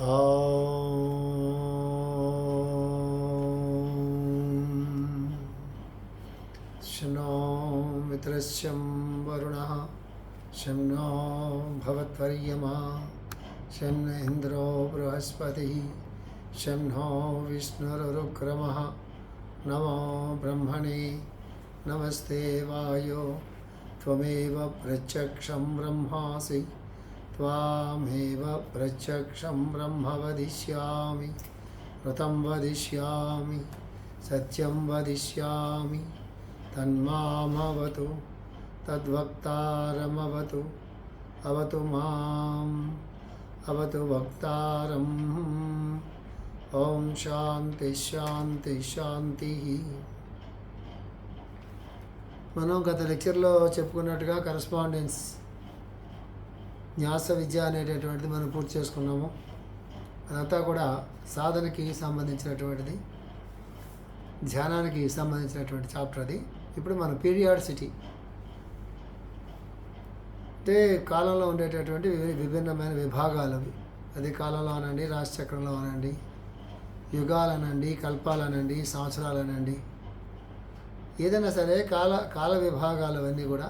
ॐ शनो मित्रस्यं वरुणः शं नो भवत्वर्यमा शं न इन्द्रो बृहस्पतिः शं नो विष्णुरुक्रमः नमो ब्रह्मणे नमस्ते वायो त्वमेव प्रत्यक्षं ब्रह्मासि त्वामेव प्रत्यक्षं ब्रह्म वदिष्यामि व्रतं वदिष्यामि सत्यं वदिष्यामि तन्मामवतु तद्वक्तारमवतु अवतु माम् अवतु वक्तारम् ॐ శాంతి శాంతి శాంతి మనం గత లెక్చర్లో చెప్పుకున్నట్టుగా కరస్పాండెన్స్ న్యాస విద్య అనేటటువంటిది మనం పూర్తి చేసుకున్నాము. అదంతా కూడా సాధనకి సంబంధించినటువంటిది ధ్యానానికి సంబంధించినటువంటి చాప్టర్ అది. ఇప్పుడు మన పీరియాడిసిటీ. అంటే కాలంలో ఉండేటటువంటి విభిన్నమైన విభాగాలు అవి. అది కాలంలో అనండి రాశిచక్రంలో అనండి యుగాలనండి కల్పాలనండి సంవత్సరాలనండి. ఏదైనా సరే కాల కాల విభాగాలు అవన్నీ కూడా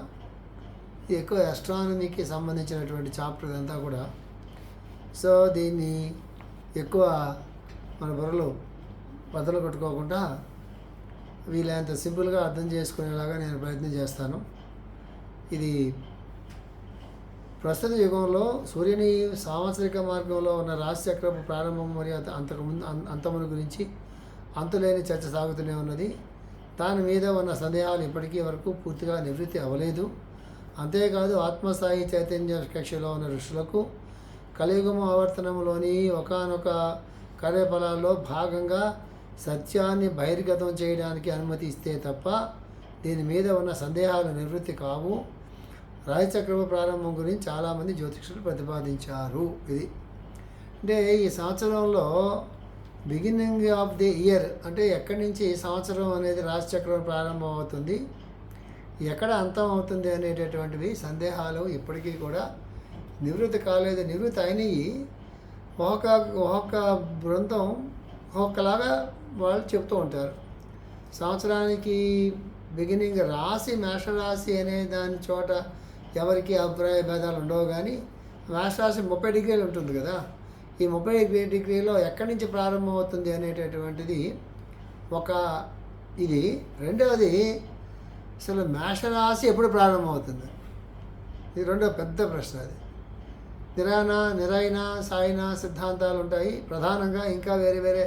ఎక్కువ అస్ట్రానమీకి సంబంధించినటువంటి చాప్టర్ ఇదంతా కూడా. సో దీన్ని ఎక్కువ మన బుర్రలు బద్దలు కొట్టుకోకుండా వీలైనంత సింపుల్గా అర్థం చేసుకునేలాగా నేను ప్రయత్నం చేస్తాను. ఇది ప్రస్తుత యుగంలో సూర్యుని సాంవత్సరిక మార్గంలో ఉన్న రాశిచక్రపు ప్రారంభం మరియు అంతకుముందు అంతమును గురించి అంతులేని చర్చ సాగుతూనే ఉన్నది. దాని మీద ఉన్న సందేహాలు ఇప్పటికీ వరకు పూర్తిగా నివృత్తి అవ్వలేదు. అంతేకాదు ఆత్మస్థాయి చైతన్య కక్షలో ఉన్న ఋషులకు కలియుగము ఆవర్తనంలోని ఒకనొక కార్యఫలాల్లో భాగంగా సత్యాన్ని బహిర్గతం చేయడానికి అనుమతి ఇస్తే తప్ప దీని మీద ఉన్న సందేహాలు నివృత్తి కావు. రాజచక్రపు ప్రారంభం గురించి చాలామంది జ్యోతిషులు ప్రతిపాదించారు. ఇది అంటే ఈ సంవత్సరంలో బిగినింగ్ ఆఫ్ ది ఇయర్ అంటే ఎక్కడి నుంచి ఈ సంవత్సరం అనేది రాజచక్రం ప్రారంభం అవుతుంది ఎక్కడ అంతం అవుతుంది అనేటటువంటివి సందేహాలు ఇప్పటికీ కూడా నివృత్తి కాలేదు. నివృత్తి అయినవి ఒక్కొక్క ఒక్కొక్క బృందం ఒక్కొక్కలాగా వాళ్ళు చెప్తూ ఉంటారు. సంవత్సరానికి బిగినింగ్ రాశి మేషరాశి అనే దాని చోట ఎవరికి అభిప్రాయ భేదాలు ఉండవు కానీ మేషరాశి ముప్పై డిగ్రీలు ఉంటుంది కదా. ఈ ముప్పై డిగ్రీ డిగ్రీలో ఎక్కడి నుంచి ప్రారంభం అవుతుంది అనేటటువంటిది ఒక ఇది. రెండవది అసలు మేషరాశి ఎప్పుడు ప్రారంభమవుతుంది? ఇది రెండో పెద్ద ప్రశ్న అది. నిరాయణ నిరాయణ సాయన సిద్ధాంతాలు ఉంటాయి. ప్రధానంగా ఇంకా వేరే వేరే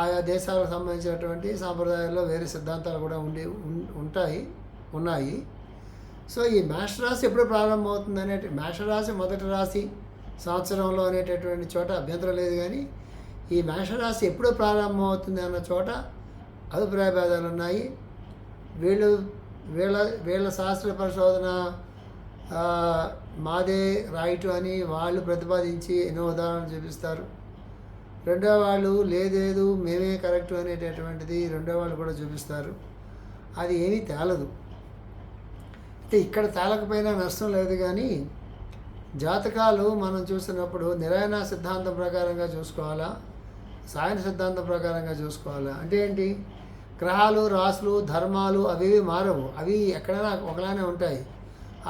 ఆయా దేశాలకు సంబంధించినటువంటి సాంప్రదాయాల్లో వేరే సిద్ధాంతాలు కూడా ఉండి ఉంటాయి ఉన్నాయి. సో ఈ మేషరాశి ఎప్పుడు ప్రారంభమవుతుంది అనే మేషరాశి మొదటి రాశి సంవత్సరంలో అనేటటువంటి చోట అభ్యంతరం లేదు కానీ ఈ మేషరాశి ఎప్పుడు ప్రారంభమవుతుంది అన్న చోట అభిప్రాయ భేదాలు ఉన్నాయి. వీళ్ళు వీళ్ళ వీళ్ళ శాస్త్ర పరిశోధన మాదే రైట్ అని వాళ్ళు ప్రతిపాదించి ఎన్నో ఉదాహరణలు చూపిస్తారు. రెండో వాళ్ళు లేదేదు మేమే కరెక్ట్ అనేటటువంటిది రెండో వాళ్ళు కూడా చూపిస్తారు. అది ఏమీ తేలదు. అంటే ఇక్కడ తేలకపోయినా నష్టం లేదు కానీ జాతకాలు మనం చూసినప్పుడు నిరాయణ సిద్ధాంతం ప్రకారంగా చూసుకోవాలా? సాయన సిద్ధాంతం ప్రకారంగా చూసుకోవాలా? అంటే ఏంటి? గ్రహాలు రాసులు ధర్మాలు అవి ఇవి మారవు. అవి ఎక్కడైనా ఒకలానే ఉంటాయి.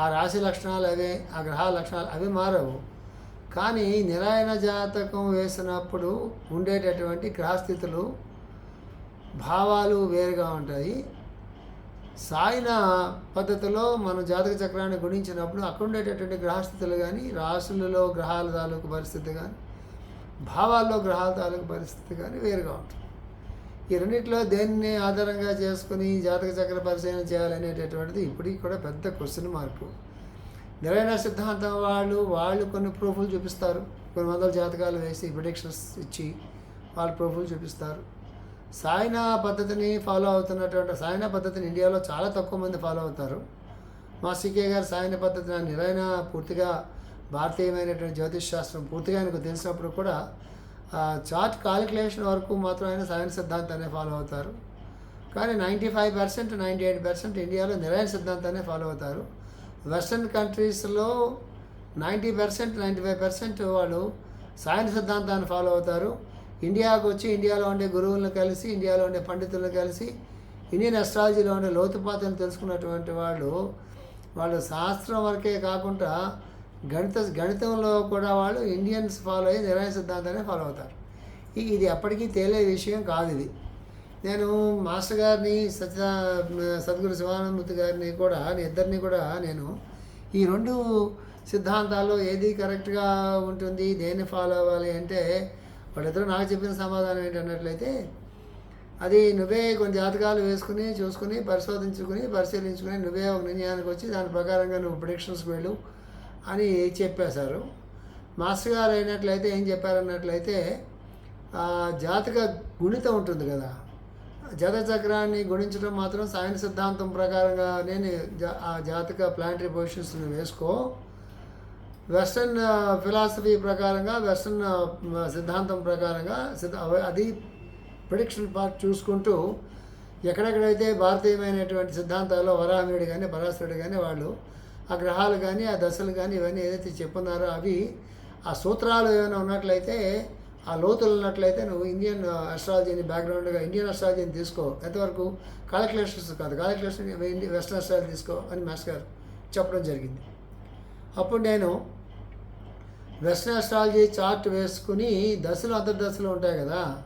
ఆ రాశి లక్షణాలు అవే ఆ గ్రహాల లక్షణాలు అవి మారవు. కానీ నిరాయణ జాతకం వేసినప్పుడు ఉండేటటువంటి గ్రహస్థితులు భావాలు వేరుగా ఉంటాయి. సాయిన పద్ధతిలో మనం జాతక చక్రాన్ని గుణించినప్పుడు అక్కడ ఉండేటటువంటి గ్రహస్థితులు కానీ రాశులలో గ్రహాల తాలూకు పరిస్థితి కానీ భావాల్లో గ్రహాల తాలూకు పరిస్థితి కానీ వేరుగా ఉంటుంది ఈ రెండింటిలో దేన్ని ఆధారంగా చేసుకుని జాతక చక్ర పరిశీలన చేయాలనేటటువంటిది ఇప్పటికి కూడా పెద్ద క్వశ్చన్ మార్కు నిరైన సిద్ధాంతం వాళ్ళు వాళ్ళు కొన్ని ప్రూఫ్లు చూపిస్తారు. కొన్ని వందల జాతకాలు వేసి ప్రిడిక్షన్స్ ఇచ్చి వాళ్ళు ప్రూఫ్లు చూపిస్తారు. సాయన పద్ధతిని ఫాలో అవుతున్నటువంటి సాయన పద్ధతిని ఇండియాలో చాలా తక్కువ మంది ఫాలో అవుతారు. మా సికే గారు సాయన పద్ధతిని నిరైన పూర్తిగా భారతీయమైనటువంటి జ్యోతిష్ శాస్త్రం పూర్తిగా ఆయనకు తెలిసినప్పుడు కూడా చార్ట్ కాలిక్యులేషన్ వరకు మాత్రం ఆయన సైన్స్ సిద్ధాంతాన్ని ఫాలో అవుతారు. కానీ ninety five percent ninety eight percent ఇండియాలో నిరాయన సిద్ధాంతాన్ని ఫాలో అవుతారు. వెస్ట్రన్ కంట్రీస్లో ninety percent ninety five percent వాళ్ళు సాయన సిద్ధాంతాన్ని ఫాలో అవుతారు. ఇండియాకు వచ్చి ఇండియాలో ఉండే గురువులను కలిసి ఇండియాలో ఉండే పండితులను కలిసి ఇండియన్ అస్ట్రాలజీలో ఉండే లోతుపాతను తెలుసుకున్నటువంటి వాళ్ళు వాళ్ళు శాస్త్రం వరకే కాకుండా గణిత గణితంలో కూడా వాళ్ళు ఇండియన్స్ ఫాలో అయ్యి నిర్ణయ సిద్ధాంతాన్ని ఫాలో అవుతారు. ఇది ఎప్పటికీ తేలే విషయం కాదు ఇది. నేను మాస్టర్ గారిని సత్య సద్గురు శివానందమూర్తి గారిని కూడా ఇద్దరిని కూడా నేను ఈ రెండు సిద్ధాంతాల్లో ఏది కరెక్ట్గా ఉంటుంది దేన్ని ఫాలో అవ్వాలి అంటే వాళ్ళిద్దరూ నాకు చెప్పిన సమాధానం ఏంటన్నట్లయితే అది నువ్వే కొన్ని జాతకాలు వేసుకుని చూసుకుని పరిశోధించుకుని పరిశీలించుకుని నువ్వే ఒక నిర్ణయానికి వచ్చి దాని ప్రకారంగా నువ్వు ప్రిడిక్షన్స్కి వెళ్ళు. అని చెప్పేశారు. మాస్టర్ గారు అయినట్లయితే ఏం చెప్పారన్నట్లయితే జాతక గుణితం ఉంటుంది కదా. జత చక్రాన్ని గుణించడం మాత్రం సాయన సిద్ధాంతం ప్రకారంగా నేను ఆ జాతక ప్లాంటరీ పొజిషన్స్ని వేసుకో. వెస్ట్రన్ ఫిలాసఫీ ప్రకారంగా వెస్ట్రన్ సిద్ధాంతం ప్రకారంగా అది ప్రిడిక్షన్ పార్ట్ చూసుకుంటూ ఎక్కడెక్కడైతే భారతీయమైనటువంటి సిద్ధాంతాల్లో వరాహమియుడు కానీ పరాశరుడు కానీ వాళ్ళు ఆ గ్రహాలు కానీ ఆ దశలు కానీ ఇవన్నీ ఏదైతే చెప్పున్నారో అవి ఆ సూత్రాలు ఏమైనా ఉన్నట్లయితే ఆ లోతులు ఉన్నట్లయితే నువ్వు ఇండియన్ అస్ట్రాలజీని బ్యాక్గ్రౌండ్గా ఇండియన్ అస్ట్రాలజీని తీసుకో. ఎంతవరకు? కాలిక్యులేషన్స్ కాదు. కాలిక్యులేషన్ వెస్ట్రన్ అస్ట్రాలజీ తీసుకో అని మాస్టర్ గారు చెప్పడం జరిగింది. అప్పుడు నేను వెస్ట్రన్ అస్ట్రాలజీ చార్ట్ వేసుకుని దశలు అంతర్దశలు ఉంటాయి కదా.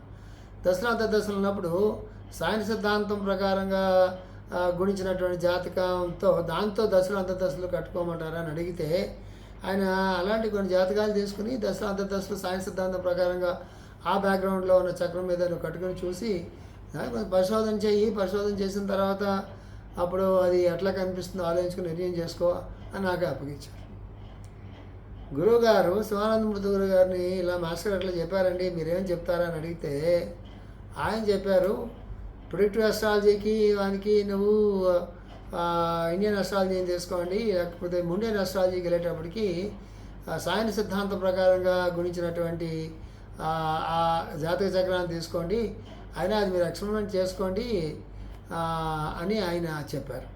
దశలు అంతర్దశలు ఉన్నప్పుడు సాయన సిద్ధాంతం ప్రకారంగా గుణించినటువంటి జాతకంతో దాంతో దశలు అంతర్దశలు కట్టుకోమంటారా అని అడిగితే ఆయన అలాంటి కొన్ని జాతకాలు తీసుకుని దశలు అంతర్దశలు సాయం సిద్ధాంతం ప్రకారంగా ఆ బ్యాక్గ్రౌండ్లో ఉన్న చక్రం మీద నువ్వు కట్టుకొని చూసి పరిశోధన చేయి పరిశోధన చేసిన తర్వాత అప్పుడు అది ఎట్లా కనిపిస్తుందో ఆలోచించుకుని నిర్ణయం చేసుకో అని నాకు అప్పగించారు. గురువుగారు శివానందమూర్తి గురువు గారిని ఇలా మాస్టర్ అట్లా చెప్పారండి మీరేం చెప్తారా అని అడిగితే ఆయన చెప్పారు ప్రొడిక్టివ్ అస్ట్రాలజీకి వానికి నువ్వు ఇండియన్ అస్ట్రాలజీని తీసుకోండి లేకపోతే ముండియన్ అస్ట్రాలజీకి వెళ్ళేటప్పటికి సాయన సిద్ధాంతం ప్రకారంగా గుణించినటువంటి ఆ, జాతక చక్రాన్ని తీసుకోండి. అయినా అది మీరు ఎక్స్పెరిమెంట్ చేసుకోండి అని ఆయన చెప్పారు.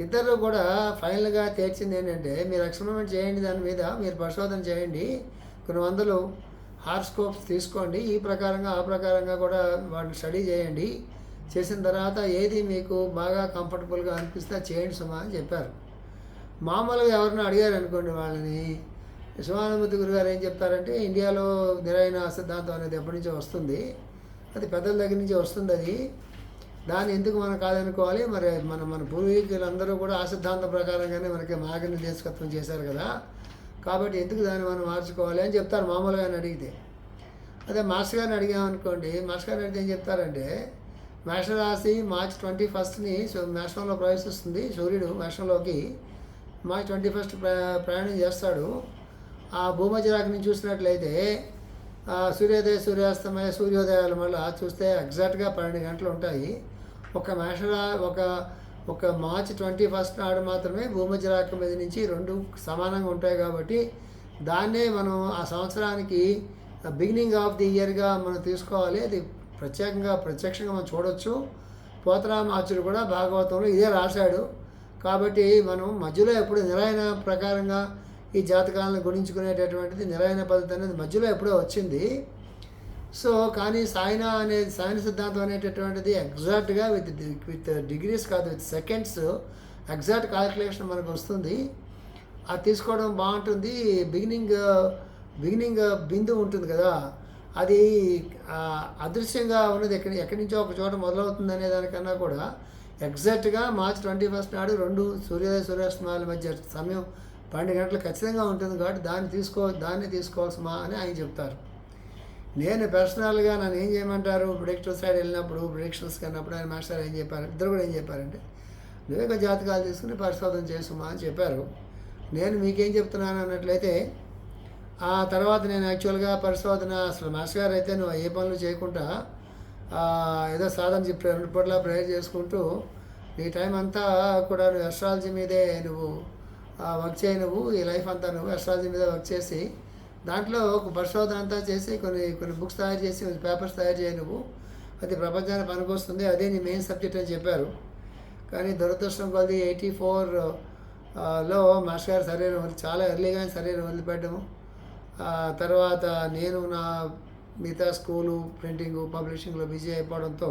ఇద్దరు కూడా ఫైనల్గా తీర్చింది ఏంటంటే మీరు ఎక్స్పెరిమెంట్ చేయండి దాని మీద మీరు పరిశోధన చేయండి. కొన్ని వందలు హార్స్కోప్స్ తీసుకోండి. ఈ ప్రకారంగా ఆ ప్రకారంగా కూడా వాటిని స్టడీ చేయండి. చేసిన తర్వాత ఏది మీకు బాగా కంఫర్టబుల్గా అనిపిస్తే చేయండి సుమా అని చెప్పారు. మామూలుగా ఎవరినో అడిగారు అనుకోండి వాళ్ళని. శివానందమూర్తి గురు గారు ఏం చెప్తారంటే ఇండియాలో నిరైన సిద్ధాంతం అనేది ఎప్పటి నుంచో వస్తుంది. అది పెద్దల దగ్గర నుంచి వస్తుంది అది. దాన్ని ఎందుకు మనం కాదనుకోవాలి? మరి మన మన పూర్వీకులందరూ కూడా ఆ సిద్ధాంతం ప్రకారంగానే మనకి మార్గనిర్దేశకత్వం చేశారు కదా. కాబట్టి ఎందుకు దాన్ని మనం మార్చుకోవాలి? అని చెప్తారు మామూలుగా అని అడిగితే. అదే మాస్టర్ గారిని అడిగామనుకోండి మాస్టర్ గారిని అడిగితే ఏం చెప్తారంటే మేషరాశి మార్చ్ ట్వంటీ ఫస్ట్ని మేషంలో ప్రవేశిస్తుంది. సూర్యుడు మేషంలోకి మార్చ్ ట్వంటీ ఫస్ట్ ప్రయాణం చేస్తాడు. ఆ భూమధ్యరాకుని చూసినట్లయితే సూర్యోదయ సూర్యాస్తమయ సూర్యోదయాలు వల్ల చూస్తే ఎగ్జాక్ట్గా పన్నెండు గంటలు ఉంటాయి. ఒక మేషరా ఒక ఒక మార్చ్ ట్వంటీ ఫస్ట్ నాడు మాత్రమే భూమధ్యరాక మీద నుంచి రెండు సమానంగా ఉంటాయి కాబట్టి దాన్నే మనం ఆ సంవత్సరానికి బిగినింగ్ ఆఫ్ ది ఇయర్గా మనం తీసుకోవాలి. అది ప్రత్యేకంగా ప్రత్యక్షంగా మనం చూడొచ్చు. పోతరామాచుడు కూడా భాగవతంలో ఇదే రాశాడు. కాబట్టి మనం మధ్యలో ఎప్పుడు నిరాయన ప్రకారంగా ఈ జాతకాలను గుణించుకునేటటువంటిది నిరాయన పద్ధతి అనేది మధ్యలో ఎప్పుడో వచ్చింది. సో కానీ సాయన అనేది సాయన సిద్ధాంతం అనేటటువంటిది ఎగ్జాక్ట్గా విత్ విత్ డిగ్రీస్ కాదు విత్ సెకండ్స్ ఎగ్జాక్ట్ క్యాలిక్యులేషన్ మనకు వస్తుంది. అది తీసుకోవడం బాగుంటుంది. బిగినింగ్ బిగినింగ్ బిందు ఉంటుంది కదా. అది అదృశ్యంగా ఉన్నది ఎక్కడి ఎక్కడి నుంచో ఒక చోట మొదలవుతుంది అనే దానికన్నా కూడా ఎగ్జాక్ట్గా మార్చ్ ట్వంటీ ఫస్ట్ నాడు రెండు సూర్యోదయ సూర్యాస్తమాల మధ్య సమయం పన్నెండు గంటలు ఖచ్చితంగా ఉంటుంది కాబట్టి దాన్ని తీసుకో దాన్ని తీసుకోవాల్సమా అని ఆయన చెప్తారు. నేను పర్సనల్గా నన్ను ఏం చేయమంటారు? ప్రొడిక్టర్ సైడ్ వెళ్ళినప్పుడు ప్రొడిక్షన్స్ కన్నప్పుడు ఆయన మాస్టర్ ఏం చెప్పారు? ఇద్దరు కూడా ఏం చెప్పారంటే నువ్వే ఒక జాతకాలు తీసుకుని పరిశోధన చేసుమా అని చెప్పారు. నేను మీకేం చెప్తున్నాను అన్నట్లయితే ఆ తర్వాత నేను యాక్చువల్గా పరిశోధన అసలు మాస్టర్ గారు అయితే నువ్వు ఏ పనులు చేయకుండా ఏదో సాధన చెప్పి రెండు పూటలా ప్రేయర్ చేసుకుంటూ నీ టైం అంతా కూడా నువ్వు ఎస్ట్రాలజీ మీదే నువ్వు వర్క్ చేయి నువ్వు ఈ లైఫ్ అంతా నువ్వు ఎస్ట్రాలజీ మీద వర్క్ చేసి దాంట్లో ఒక పరిశోధన అంతా చేసి కొన్ని కొన్ని బుక్స్ తయారు చేసి కొన్ని పేపర్స్ తయారు చేయి నువ్వు. అది ప్రపంచానికి పనికొస్తుంది. అదే నీ మెయిన్ సబ్జెక్ట్ అని చెప్పారు. కానీ దురదృష్టం కొద్ది ఎయిటీ ఫోర్లో మాస్టర్ గారు శరీరం చాలా ఎర్లీగా శరీరం వదిలిపెట్టడము తర్వాత నేను నా మిగతా స్కూలు ప్రింటింగ్ పబ్లిషింగ్లో బిజీ అయిపోవడంతో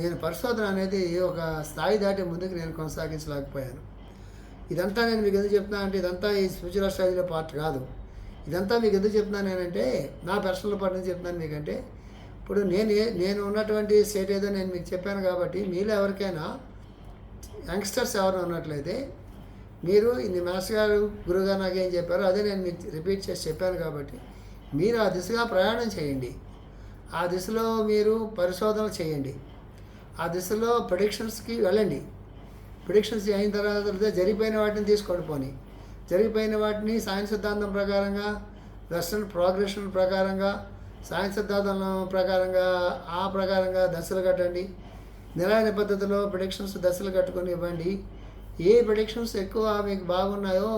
నేను పరిశోధన అనేది ఒక స్థాయి దాటి ముందుకు నేను కొనసాగించలేకపోయాను. ఇదంతా నేను మీకు ఎందుకు చెప్తున్నా అంటే ఇదంతా ఈ ఫ్యూచర్ స్టైల్లో పార్ట్ కాదు. ఇదంతా మీకు ఎందుకు చెప్తున్నాను నేనంటే నా పర్సనల్ పార్ట్ నుంచి చెప్తున్నాను మీకంటే ఇప్పుడు నేను నేను ఉన్నటువంటి స్టేట్ ఏదో నేను మీకు చెప్పాను కాబట్టి మీలో ఎవరికైనా యంగ్స్టర్స్ ఎవరైనా ఉన్నట్లయితే మీరు ఇన్ని మాస్టర్ గారు గురుగారు నాకు ఏం చెప్పారో అదే నేను మీకు రిపీట్ చేసి చెప్పాను కాబట్టి మీరు ఆ దిశగా ప్రయాణం చేయండి. ఆ దిశలో మీరు పరిశోధన చేయండి. ఆ దిశలో ప్రొడిక్షన్స్కి వెళ్ళండి. ప్రొడిక్షన్స్ అయిన తర్వాత జరిగిపోయిన వాటిని తీసుకొని పోని. జరిగిపోయిన వాటిని సాయం సిద్ధాంతం ప్రకారంగా వెస్టర్న్ ప్రోగ్రెషన్ ప్రకారంగా సాయం సిద్ధాంతం ప్రకారంగా ఆ ప్రకారంగా దశలు కట్టండి. నిరాయన పద్ధతిలో ప్రొడిక్షన్స్ దశలు కట్టుకొని ఇవ్వండి. ఏ ప్రిడిక్షన్స్ ఎక్కువ మీకు బాగున్నాయో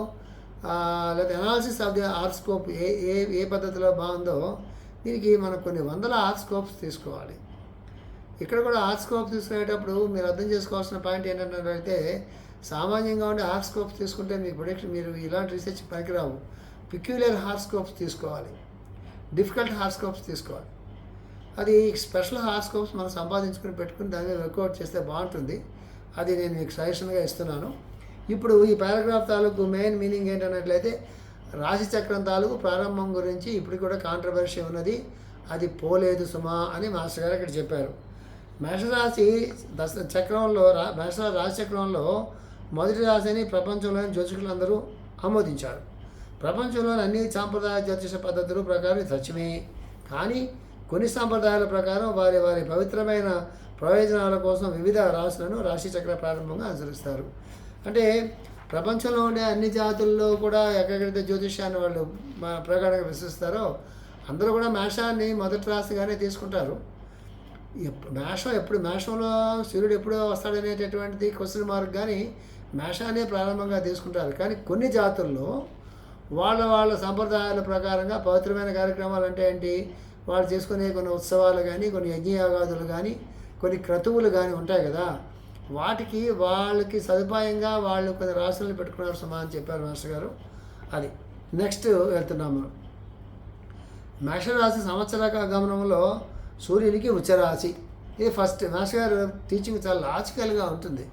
లేదా అనాలిసిస్ ఆఫ్ ది ఆర్స్కోప్ ఏ ఏ ఏ పద్ధతిలో బాగుందో దీనికి మనం కొన్ని వందల ఆర్స్కోప్స్ తీసుకోవాలి. ఇక్కడ కూడా ఆర్స్కోప్ తీసుకునేటప్పుడు మీరు అర్థం చేసుకోవాల్సిన పాయింట్ ఏంటంటే సామాన్యంగా ఉండే హార్స్కోప్స్ తీసుకుంటే మీకు ప్రొడక్షన్ మీరు ఇలాంటి రీసెర్చ్ పనికిరావు. పిక్యులర్ హార్స్కోప్స్ తీసుకోవాలి. డిఫికల్ట్ హార్స్కోప్స్ తీసుకోవాలి. అది స్పెషల్ హార్స్కోప్స్ మనం సంపాదించుకుని పెట్టుకుని దాన్ని వర్కౌట్ చేస్తే బాగుంటుంది. అది నేను మీకు సజెషన్గా ఇస్తున్నాను. ఇప్పుడు ఈ పారాగ్రాఫ్ తాలూకు మెయిన్ మీనింగ్ ఏంటన్నట్లయితే రాశి చక్రం తాలూకు ప్రారంభం గురించి ఇప్పుడు కూడా కాంట్రవర్షీ ఉన్నది. అది పోలేదు సుమా అని మాస్టర్ గారు ఇక్కడ చెప్పారు. మేషరాశి దశ చక్రంలో రా మేషరాశి రాశి చక్రంలో మొదటి రాశిని ప్రపంచంలోని జ్యోతిషులందరూ ఆమోదించారు. ప్రపంచంలోని అన్ని సాంప్రదాయ జ్యోతిష పద్ధతుల ప్రకారం సత్యమే కానీ కొన్ని సాంప్రదాయాల ప్రకారం వారి వారి పవిత్రమైన ప్రయోజనాల కోసం వివిధ రాశులను రాశి చక్ర ప్రారంభంగా అనుసరిస్తారు. అంటే ప్రపంచంలో ఉండే అన్ని జాతుల్లో కూడా ఎక్కడెక్కడైతే జ్యోతిష్యాన్ని వాళ్ళు మా ప్రకారంగా విశ్వసిస్తారో అందరూ కూడా మేషాన్ని మొదటి రాశిగానే తీసుకుంటారు. ఎప్పుడు మేషం ఎప్పుడు మేషంలో సూర్యుడు ఎప్పుడు వస్తాడనేటటువంటిది క్వశ్చన్ మార్క్ కానీ మేషాన్ని ప్రారంభంగా తీసుకుంటారు. కానీ కొన్ని జాతుల్లో వాళ్ళ వాళ్ళ సంప్రదాయాల ప్రకారంగా పవిత్రమైన కార్యక్రమాలు అంటే ఏంటి? వాళ్ళు చేసుకునే కొన్ని ఉత్సవాలు కానీ కొన్ని యజ్ఞయాగాదులు కానీ కొన్ని క్రతువులు కానీ ఉంటాయి కదా వాటికి వాళ్ళకి సదుపాయంగా వాళ్ళు కొన్ని రాసులను పెట్టుకున్నారు సుమా అని చెప్పారు మాస్టర్ గారు. అది. నెక్స్ట్ వెళ్తున్నాం మనం. మేషరాశి సంవత్సర గమనంలో సూర్యునికి ఉచ్చరాశి. ఇది ఫస్ట్ మాస్టర్ గారు టీచింగ్ చాలా లాజికల్గా ఉంటుంది.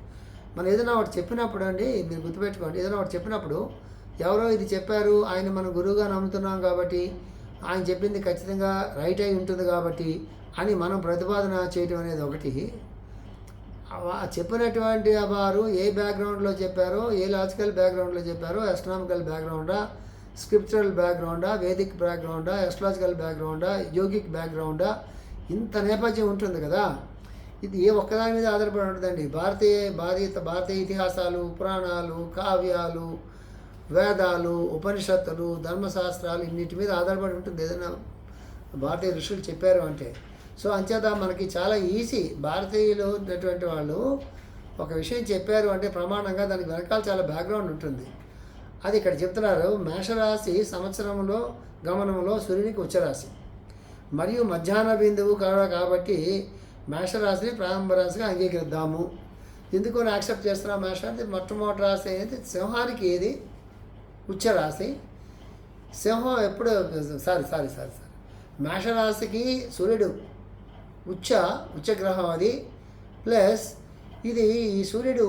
మనం ఏదైనా ఒకటి చెప్పినప్పుడు అండి మీరు గుర్తుపెట్టుకోండి ఏదైనా ఒకటి చెప్పినప్పుడు ఎవరో ఇది చెప్పారు ఆయన మనం గురువుగా నమ్ముతున్నాం కాబట్టి ఆయన చెప్పింది ఖచ్చితంగా రైట్ అయి ఉంటుంది కాబట్టి అని మనం ప్రతిపాదన చేయటం అనేది ఒకటి. చెప్పినటువంటి వారు ఏ బ్యాక్గ్రౌండ్లో చెప్పారో ఏ లాజికల్ బ్యాక్గ్రౌండ్లో చెప్పారో ఎస్ట్రానామికల్ బ్యాక్గ్రౌండా స్క్రిప్చరల్ బ్యాక్గ్రౌండా వేదిక్ బ్యాక్గ్రౌండా ఎస్ట్రాలజికల్ బ్యాక్గ్రౌండా యోగిక్ బ్యాక్గ్రౌండా ఇంత నేపథ్యం ఉంటుంది కదా. ఇది ఏ ఒక్కదాని మీద ఆధారపడి ఉంటుందండి. భారతీయ భారతీయ భారతీయ ఇతిహాసాలు పురాణాలు కావ్యాలు వేదాలు ఉపనిషత్తులు ధర్మశాస్త్రాలు ఇన్నిటి మీద ఆధారపడి ఉంటుంది. ఏదైనా భారతీయ ఋషులు చెప్పారు అంటే సో అంచేత మనకి చాలా ఈజీ. భారతీయులు ఉన్నటువంటి వాళ్ళు ఒక విషయం చెప్పారు అంటే ప్రమాణంగా దానికి వెనకాల చాలా బ్యాక్గ్రౌండ్ ఉంటుంది. అది ఇక్కడ చెప్తున్నారు మేషరాశి సంవత్సరంలో గమనంలో సూర్యునికి ఉచ్చరాశి. మరియు మధ్యాహ్న బిందువు కావడం కాబట్టి మేషరాశిని ప్రారంభ రాశిగా అంగీకరిద్దాము. ఎందుకు యాక్సెప్ట్ చేస్తున్నా మేష అంటే మొట్టమొదటి రాశి అయితే సింహానికి ఏది? ఉచ్చరాశి. సింహం ఎప్పుడు సారీ సారీ సారీ సారీ. మేషరాశికి సూర్యుడు ఉచ్చ ఉచ్చగ్రహం అది ప్లస్ ఇది ఈ సూర్యుడు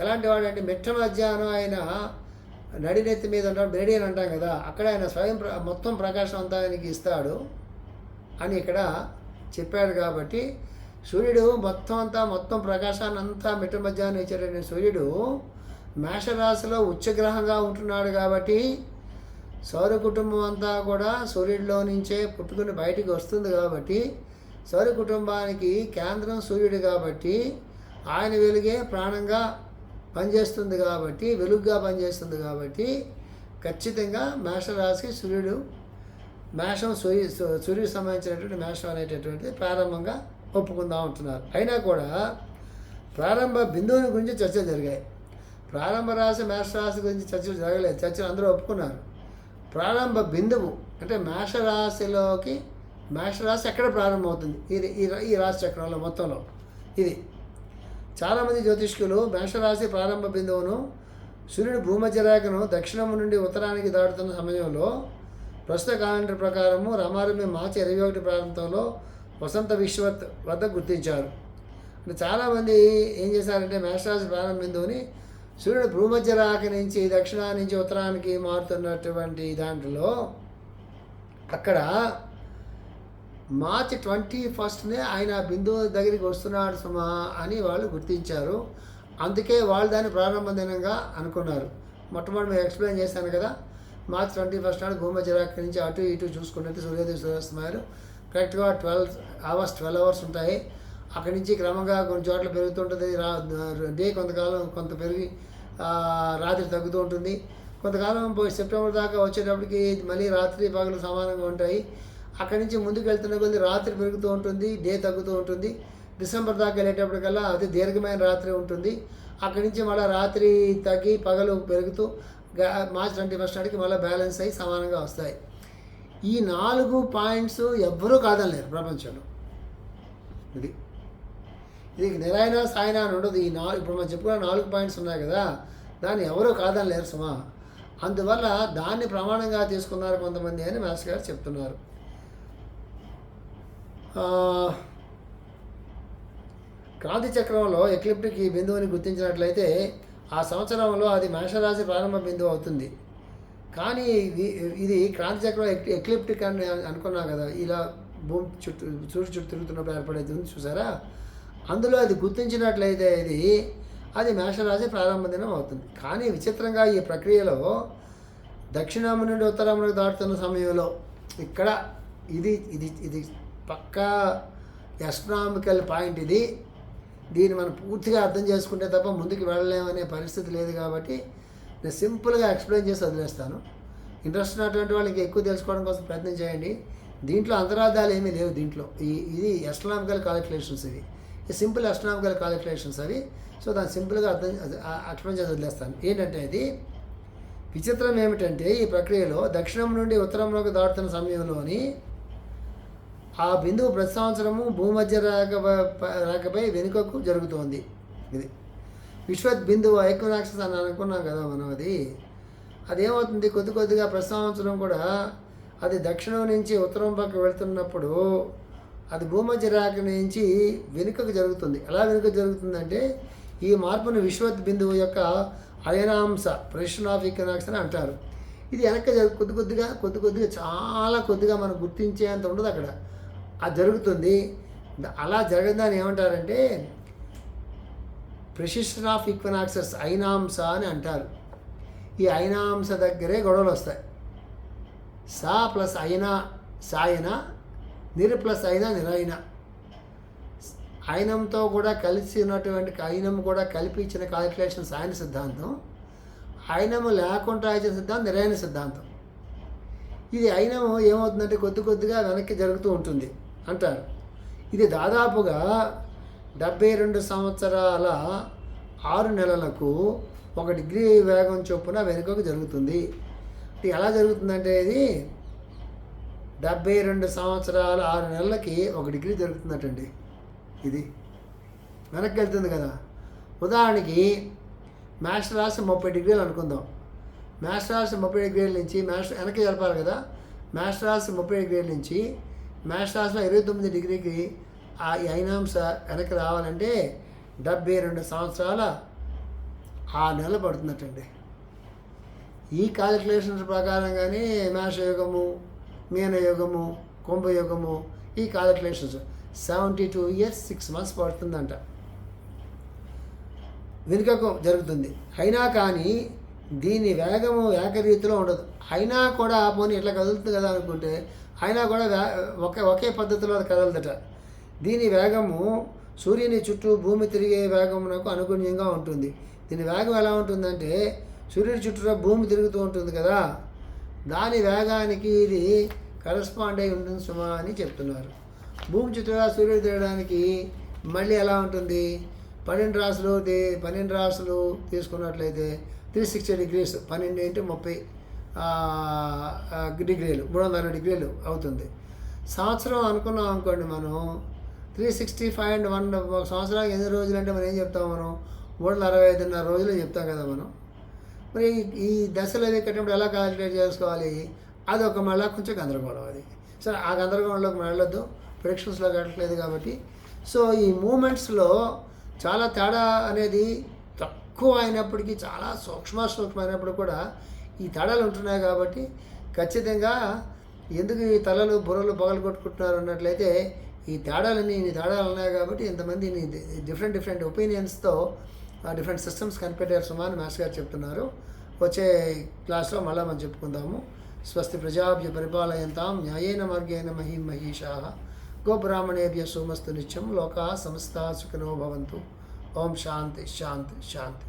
ఎలాంటి వాడు అంటే మిట్ట మధ్యాహ్నం ఆయన నడినెత్తి మీద ఉంటాడు మెరిడియన్ అంటాం కదా అక్కడ ఆయన స్వయం మొత్తం ప్రకాశం అంతా ఆయనకి ఇస్తాడు అని ఇక్కడ చెప్పాడు కాబట్టి సూర్యుడు మొత్తం అంతా మొత్తం ప్రకాశాన్ని అంతా మిట్ట మధ్యాహ్నం ఇచ్చాడనే సూర్యుడు మేషరాశిలో ఉచ్చగ్రహంగా ఉంటున్నాడు కాబట్టి సౌర కుటుంబం అంతా కూడా సూర్యుడిలో నుంచే పుట్టుకుని బయటికి వస్తుంది కాబట్టి సౌర కుటుంబానికి కేంద్రం సూర్యుడు కాబట్టి ఆయన వెలుగే ప్రాణంగా పనిచేస్తుంది కాబట్టి వెలుగుగా పనిచేస్తుంది కాబట్టి ఖచ్చితంగా మేషరాశికి సూర్యుడు మేషం సూర్యు సూర్యుడికి సంబంధించినటువంటి మేషం అనేటటువంటిది ప్రారంభంగా ఒప్పుకుందాం ఉంటున్నారు అయినా కూడా ప్రారంభ బిందువుని గురించి చర్చలు జరిగాయి. ప్రారంభ రాశి మేషరాశి గురించి చర్చలు జరగలేదు. చర్చలు అందరూ ఒప్పుకున్నారు. ప్రారంభ బిందువు అంటే మేషరాశిలోకి మేషరాశి ఎక్కడ ప్రారంభమవుతుంది? ఇది ఈ రా- ఈ రాశి చక్రంలో మొత్తంలో. ఇది. చాలామంది జ్యోతిష్కులు మేషరాశి ప్రారంభ బిందువును సూర్యుడు భూమధ్య రేఖను దక్షిణం నుండి ఉత్తరానికి దాటుతున్న సమయంలో ప్రస్తుత క్యాలెండర్ ప్రకారము రమారమి మార్చి ఇరవై ఒకటి ప్రారంభంలో వసంత విశ్వత్ వద్ద గుర్తించారు. అంటే చాలామంది ఏం చేశారంటే మేషరాశి ప్రారంభ బిందువుని సూర్యుడు భూమధ్య రేఖ నుంచి దక్షిణా నుంచి ఉత్తరానికి మారుతున్నటువంటి దాంట్లో అక్కడ మార్చి ట్వంటీ ఫస్ట్నే ఆయన బిందువు దగ్గరికి వస్తున్నాడు సుమా అని వాళ్ళు గుర్తించారు. అందుకే వాళ్ళు దాన్ని ప్రారంభ దినంగా అనుకున్నారు. మొట్టమొదటి మేము ఎక్స్ప్లెయిన్ చేశాను కదా మార్చి ట్వంటీ ఫస్ట్ నాడు భూమధ్య రేఖ నుంచి అటు ఇటు చూసుకున్నట్టు సూర్యోదయ సూర్యాస్తమాయాలు కరెక్ట్గా ట్వెల్వ్ అవర్స్ ట్వెల్వ్ అవర్స్ ఉంటాయి. అక్కడి నుంచి క్రమంగా కొన్ని చోట్ల పెరుగుతుంటుంది. రా డే కొంతకాలం కొంత పెరిగి రాత్రి తగ్గుతూ ఉంటుంది. కొంతకాలం పోయి సెప్టెంబర్ దాకా వచ్చేటప్పటికి మళ్ళీ రాత్రి పగలు సమానంగా ఉంటాయి. అక్కడి నుంచి ముందుకు వెళ్తున్న కొద్ది రాత్రి పెరుగుతూ ఉంటుంది డే తగ్గుతూ ఉంటుంది. డిసెంబర్ దాకా వెళ్ళేటప్పటికల్లా అతి దీర్ఘమైన రాత్రి ఉంటుంది. అక్కడి నుంచి మళ్ళీ రాత్రి తగ్గి పగలు పెరుగుతూ మార్చ్ ట్వంటీ ఫస్ట్ నాటికి మళ్ళీ బ్యాలెన్స్ అయ్యి సమానంగా వస్తాయి. ఈ నాలుగు పాయింట్స్ ఎవ్వరూ కాదనలేరు ప్రపంచంలో. ఇది. ఇది నిరాయన సాయన అని ఉండదు. ఈ నాలుగు ఇప్పుడు మనం చెప్పుకున్న నాలుగు పాయింట్స్ ఉన్నాయి కదా దాన్ని ఎవరూ కాదనలేరు సుమా. అందువల్ల దాన్ని ప్రమాణంగా తీసుకున్నారు కొంతమంది అని మాస్టర్ గారు చెప్తున్నారు. క్రాంతి చక్రంలో ఎక్లిప్టిక్ ఈ బిందువుని గుర్తించినట్లయితే ఆ సంవత్సరంలో అది మేషరాశి ప్రారంభ బిందువు అవుతుంది. కానీ ఇది ఇది క్రాంతి చక్రం ఎక్- ఎక్లిప్టిక్ అని అనుకున్నాం కదా ఇలా భూమి చుట్టూ సూర్యుడు చుట్టూ తిరుగుతున్నప్పుడు ఏర్పడేది చూసారా? అందులో అది గుర్తించినట్లయితే ఇది అది మేషరాశి ప్రారంభ దినం అవుతుంది. కానీ విచిత్రంగా ఈ ప్రక్రియలో దక్షిణాము నుండి ఉత్తరామునికి దాటుతున్న సమయంలో ఇక్కడ ఇది ఇది ఇది పక్కా ఎస్ట్రామికల్ పాయింట్ ఇది. దీన్ని మనం పూర్తిగా అర్థం చేసుకుంటే తప్ప ముందుకు వెళ్ళలేమనే పరిస్థితి లేదు కాబట్టి నేను సింపుల్గా ఎక్స్ప్లెయిన్ చేసి వదిలేస్తాను. ఇంట్రెస్ట్ ఉన్నటువంటి వాళ్ళకి ఎక్కువ తెలుసుకోవడం కోసం ప్రయత్నం చేయండి. దీంట్లో అంతరార్థాలు ఏమీ లేవు దీంట్లో. ఈ ఇది ఎస్ట్రామికల్ కాలిక్యులేషన్స్ ఇవి. సింపుల్ ఎస్ట్రామికల్ కాలిక్యులేషన్స్ అవి. సో దాన్ని సింపుల్గా అర్థం ఎక్స్ప్లెయిన్ చేసి వదిలేస్తాను. ఏంటంటే ఇది? విచిత్రం ఏమిటంటే ఈ ప్రక్రియలో దక్షిణం నుండి ఉత్తరంలోకి దాటుతున్న సమయంలోని ఆ బిందువు ప్రతి సంవత్సరము భూమధ్య రేఖ రేఖపై వెనుకకు జరుగుతోంది. ఇది. విశ్వత్ బిందువు ఐక్యనాక్షస్ అని అనుకున్నాం కదా మనం అది. అదేమవుతుంది? కొద్ది కొద్దిగా ప్రతి సంవత్సరం కూడా అది దక్షిణం నుంచి ఉత్తరం పక్క వెళ్తున్నప్పుడు అది భూమధ్య రేఖ నుంచి వెనుకకు జరుగుతుంది. ఎలా వెనుక జరుగుతుందంటే ఈ మార్పును విశ్వత్ బిందువు యొక్క అయనాంశ ప్రొషన్ ఆఫ్ ఈకనాక్స్ అని అంటారు. ఇది వెనక కొద్ది కొద్దిగా కొద్ది కొద్దిగా చాలా కొద్దిగా మనం గుర్తించేంత ఉండదు అక్కడ. అది జరుగుతుంది. అలా జరగదాన్ని ఏమంటారంటే ప్రిసిషన్ ఆఫ్ ఈక్వనాక్సెస్ ఐనాంశ అని అంటారు. ఈ ఐనాంశ దగ్గరే గొడవలు వస్తాయి. సా ప్లస్ అయినా సాయన నిర్ ప్లస్ అయినా నిరైన ఐనంతో కూడా కలిసి ఉన్నటువంటి అయినం కూడా కలిపి ఇచ్చిన కాలిక్యులేషన్స్ ఆయన సిద్ధాంతం. ఐనము లేకుండా ఇచ్చిన సిద్ధాంతం నిరైన సిద్ధాంతం. ఇది అయినము ఏమవుతుందంటే కొద్ది కొద్దిగా వెనక్కి జరుగుతూ ఉంటుంది. అంటారు. ఇది దాదాపుగా డెబ్బై రెండు సంవత్సరాల ఆరు నెలలకు ఒక డిగ్రీ వేగం చొప్పున వెనుకకు జరుగుతుంది. ఇది ఎలా జరుగుతుందంటే ఇది డెబ్బై రెండు సంవత్సరాల ఆరు నెలలకి ఒక డిగ్రీ జరుగుతుందటండి. ఇది వెనక్కి వెళ్తుంది కదా. ఉదాహరణకి మ్యాథ్స్ రాశి ముప్పై డిగ్రీలు అనుకుందాం. మ్యాథ్స్ రాశి ముప్పై డిగ్రీల నుంచి మ్యాథ్స్ వెనక్కి జరపాలి కదా. మ్యాథ్స్ రాశి ముప్పై డిగ్రీల నుంచి మాస్టర్స్లో ఇరవై తొమ్మిది డిగ్రీకి ఆ ఐనాంశ వెనక్కి రావాలంటే డెబ్బై రెండు సంవత్సరాల ఆ నెల పడుతున్నట్టండి. ఈ కాలిక్యులేషన్స్ ప్రకారంగానే మేషయుగము మీనయుగము కుంభయుగము ఈ calculations seventy two years six months పడుతుందంట. వెనుకకు జరుగుతుంది. అయినా కానీ దీని వేగము ఏకరీతిలో ఉండదు. అయినా కూడా పోనీ ఇట్లా కదులుతుంది కదా అనుకుంటే అయినా కూడా ఒకే ఒకే పద్ధతిలో కదలదట. దీని వేగము సూర్యుని చుట్టూ భూమి తిరిగే వేగమునకు అనుగుణ్యంగా ఉంటుంది. దీని వేగం ఎలా ఉంటుందంటే సూర్యుడి చుట్టూ భూమి తిరుగుతూ ఉంటుంది కదా దాని వేగానికి ఇది కరస్పాండ్ అయి ఉంటుంది సుమా అని చెప్తున్నారు. భూమి చుట్టూరా సూర్యుడు తిరగడానికి మళ్ళీ ఎలా ఉంటుంది? పన్నెండు రాసులు పన్నెండు రాసులు తీసుకున్నట్లయితే త్రీ సిక్స్టీ డిగ్రీస్ పన్నెండు ఇంటూ ముప్పై. డిగ్రీలు మూడు వందల డిగ్రీలు అవుతుంది. సంవత్సరం అనుకున్నాం అనుకోండి మనం three sixty five and one సంవత్సరానికి ఎన్ని రోజులు అంటే మనం ఏం చెప్తాం మనం? మూడు వందల అరవై ఐదున్నర రోజులు చెప్తాం కదా మనం. మరి ఈ దశలు అవి కట్టినప్పుడు ఎలా క్యాలిక్యులేట్ చేసుకోవాలి? అది ఒక మళ్ళా కొంచెం గందరగోళం అది. సరే ఆ గందరగోళంలోకి వెళ్ళొద్దు. ప్రిడిక్షన్స్లో కట్టలేదు కాబట్టి. సో ఈ మూమెంట్స్లో చాలా తేడా అనేది తక్కువ అయినప్పటికీ చాలా సూక్ష్మ సూక్ష్మమైనప్పుడు కూడా ఈ తేడాలు ఉంటున్నాయి కాబట్టి ఖచ్చితంగా ఎందుకు ఈ తలలు బుర్రలు పగలు కొట్టుకుంటున్నారు అన్నట్లయితే ఈ తేడాలని ఇన్ని తేడాలు ఉన్నాయి కాబట్టి ఇంతమంది డిఫరెంట్ డిఫరెంట్ ఒపీనియన్స్తో డిఫరెంట్ సిస్టమ్స్ కనిపెట్టారు సుమా అని మాస్టర్ గారు చెప్తున్నారు. వచ్చే క్లాస్లో మళ్ళీ మనం చెప్పుకుందాము. స్వస్తి ప్రజాభ్య పరిపాలయంతాం న్యాయేన మార్గేణ మహి మహిషా గోబ్రాహ్మణేభ్య సోమస్తు నిత్యం లోకా సమస్త సుఖినో భవంతు. ఓం శాంతి శాంతి శాంతి.